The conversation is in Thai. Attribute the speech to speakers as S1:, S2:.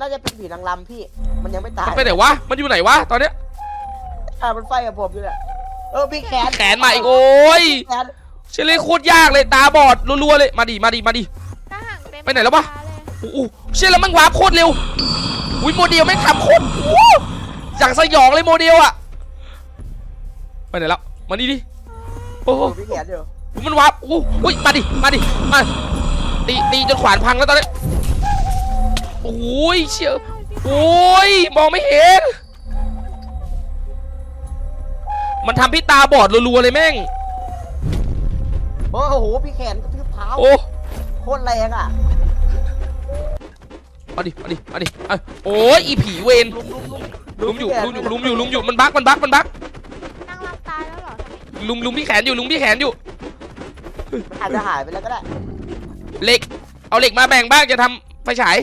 S1: น่าจะเป็นผีนางรำพี่ มันยังไม่ตาย
S2: มันไปไหนวะ มันอยู่ไหนวะ ตอนเนี้ย
S1: อ่ามันไฟกับผมอยู่แหละเออพี่แขน
S2: แขนมาอีกโอ้ย
S1: แขน
S2: เชลเล่นโคตรยากเลยตาบอดรัวๆเลย มาดิ มาดิ มาดิ
S3: หน้าห่างเต็ม
S2: ไปไหนแล้ววะ
S3: ตาเลย
S2: โอ้โหเชลแล้วมันวาร์ปโคตรเร็ว อุ้ยโมเดลไม่งทำโคตรโอ้โหอย่างสยองเลยโมเดลอะไปไหนแล้ว มานี่ดิ โอ้โห
S1: พี่แขนอยู่
S2: มันวาร์ปโอ้โหอุ้ยมาดิ มาดิ มาตีตีจนขวานพังแล้วตอนนี้ โอ้ยเชี่ยโอ้ยมองไม่เห็น มันทำพี่ตาบอดรัวๆเลยแม่ง
S1: โอ้โห พี่แขนกระทืบเท้า
S2: โอ้
S1: โคตรแรงอะ
S2: มาดิมาดิมาดิอะโอ้ยอีผีเวนลุมอยู่ลุมอยู่ลุมอยู่ลุมอยู่มันบักมันบักมันบัก
S3: นั่งหลับตายแล้วเหรอทำไม
S2: ลุมลุมพี่แขนอยู่ลุมพี่แขนอยู่
S1: มันอาจจะหายไปแล้วก็ได้
S2: เหล็ก เอาเหล็กมาแบ่งบ้างจะทำไฟฉาย